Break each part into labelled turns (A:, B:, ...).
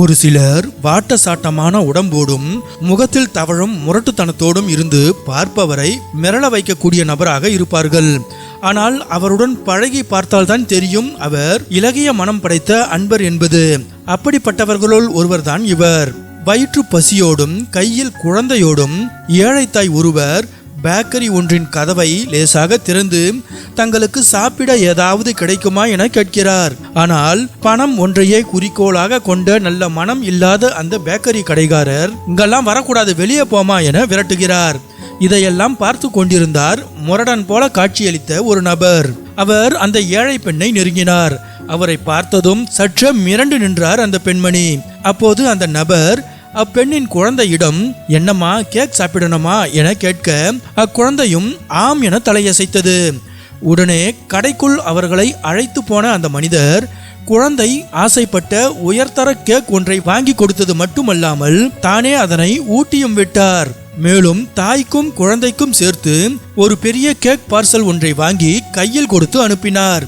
A: ஒரு சிலர் வாட்ட சாட்டமான உடம்போடும் முகத்தில் தவழும் முரட்டுத்தனத்தோடும் இருந்து பார்ப்பவரை மிரள வைக்கக்கூடிய நபராக இருப்பார்கள். ஆனால் அவருடன் பழகி பார்த்தால்தான் தெரியும் அவர் இலகிய மனம் படைத்த அன்பர் என்பது. அப்படிப்பட்டவர்களுள் ஒருவர்தான் இவர். வயிற்று பசியோடும் கையில் குழந்தையோடும் ஏழைத்தாய் ஒருவர் பேக்கரி ஒன்றின் கதவை லேசாக திறந்து தங்களுக்கு சாப்பிட ஏதாவது கிடைக்குமா என கேட்கிறார். ஆனால் பணம் ஒன்றையே குறிக்கோளாக கொண்ட நல்ல மனம் இல்லாத அந்த பேக்கரி கடைக்காரர் இங்கெல்லாம் வரக்கூடாது வெளியே போமா என விரட்டுகிறார். இதையெல்லாம் பார்த்து கொண்டிருந்தார் முரடன் போல காட்சியளித்த ஒரு நபர். அவர் அந்த ஏழை பெண்ணை நெருங்கினார். அவரை பார்த்ததும் சற்று மிரண்டு நின்றார் அந்த பெண்மணி. அப்போது அந்த நபர் அப்பெண்ணின் குழந்தையிடம் என்னம்மா கேக் சாப்பிடணுமா? என கேட்க அக்குழந்தையும் ஆம் என தலையசைத்தது. உடனே கடைக்குள் அவர்களை அழைத்து போன அந்த மனிதர் குழந்தை ஆசைப்பட்ட உயர்தர கேக் ஒன்றை வாங்கி கொடுத்தது மட்டுமல்லாமல் தானே அதனை ஊட்டியும் விட்டார். மேலும் தாய்க்கும் குழந்தைக்கும் சேர்த்து ஒரு பெரிய கேக் பார்சல் ஒன்றை வாங்கி கையில் கொடுத்து அனுப்பினார்.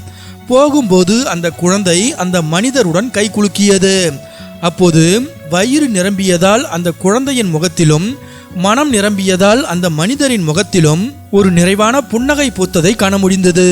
A: போகும்போது அந்த குழந்தை அந்த மனிதருடன் கை குலுக்கியது. அப்போது வயிறு நிரம்பியதால் அந்த குழந்தையின் முகத்திலும் மனம் நிரம்பியதால் அந்த மனிதரின் முகத்திலும் ஒரு நிறைவான புன்னகை பூத்ததை காண முடிந்தது.